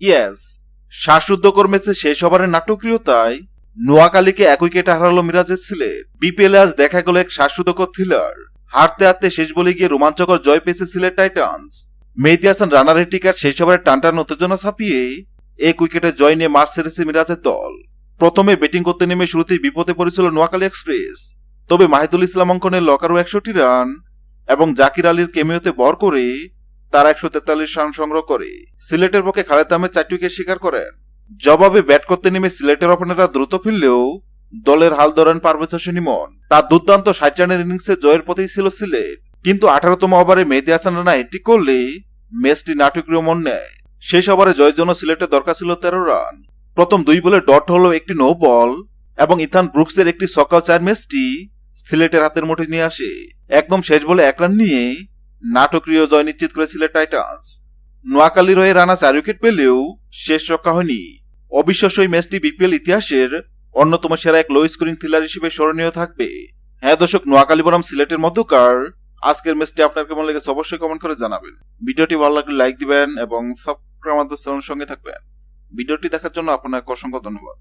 Yes শ্বাসরুদ্ধকর ম্যাচে শেষ ওভারের নাটকীয়তায় নোয়াখালীকে এক উইকেটে হারালো মিরাজের সিলেট বিপিএল আজ দেখা গেল এক শ্বাসরুদ্ধকর থ্রিলার হারতে হারতে শেষ বলে গিয়ে রোমাঞ্চকর জয় পেয়েছে সিলেট টাইটান্স মেহেদি হাসান রানারের টিকার শেষ ওভারে টানটান উত্তেজনা ছাপিয়ে এক উইকেটে জয় নিয়ে মার্চ সেরেছে মিরাজের দল। প্রথমে ব্যাটিং করতে নেমে শুরুতেই বিপদে পড়েছিল নোয়াখালী এক্সপ্রেস তবে মাহিদুল ইসলাম অঙ্কনের লকারও একষট্টি রান এবং জাকির আলীর কেমিওতে বর করে তারা একশো তেতাল্লিশ রান সংগ্রহ করে। সিলেটের পক্ষে খালেদ আহমেদ চারটি উইকেট শিকার করেন। জবাবে ব্যাট করতে নেমে সিলেটের ওপেনাররা দ্রুত ফিরলেও দলের হাল ধরেন পারভেজ হোসেন ইমন। তার দুর্দান্ত ষাট রানের ইনিংসে জয়ের পথেই ছিল সিলেট। কিন্তু আঠারোতম ওভারে মেহেদি হাসান রানা এটি করলে ম্যাচটি নাটকীয় মন নেয়। শেষ ওভারে জয়ের জন্য সিলেটের দরকার ছিল তেরো রান। প্রথম দুই বলে ডট হলো একটি নো বল এবং ইথান ব্রুকসের একটি সকাল চার ম্যাচটি সিলেটের হাতের মুঠে নিয়ে আসে। একদম শেষ বলে এক রান নিয়ে নাটকীয় জয় নিশ্চিত করেছিল টাইটান্স। নোয়াখালীর হয়ে রানা চার উইকেট পেলেও শেষ রক্ষা হয়নি। অবিশ্বাস্য এই ম্যাচটি বিপিএল ইতিহাসের অন্যতম সেরা এক লো স্কোরিং থ্রিলার হিসেবে স্মরণীয় থাকবে। হ্যাঁ দর্শক, নোয়াখালী বনাম সিলেটের মধ্যকার। আজকের ম্যাচটি আপনার কেমন লেগেছে অবশ্যই কমেন্ট করে জানাবেন। ভিডিওটি ভালো লাগলে লাইক দিবেন এবং সাবস্ক্রাইব আমাদের সঙ্গে থাকবেন। ভিডিওটি দেখার জন্য আপনাকে অসংখ্য ধন্যবাদ।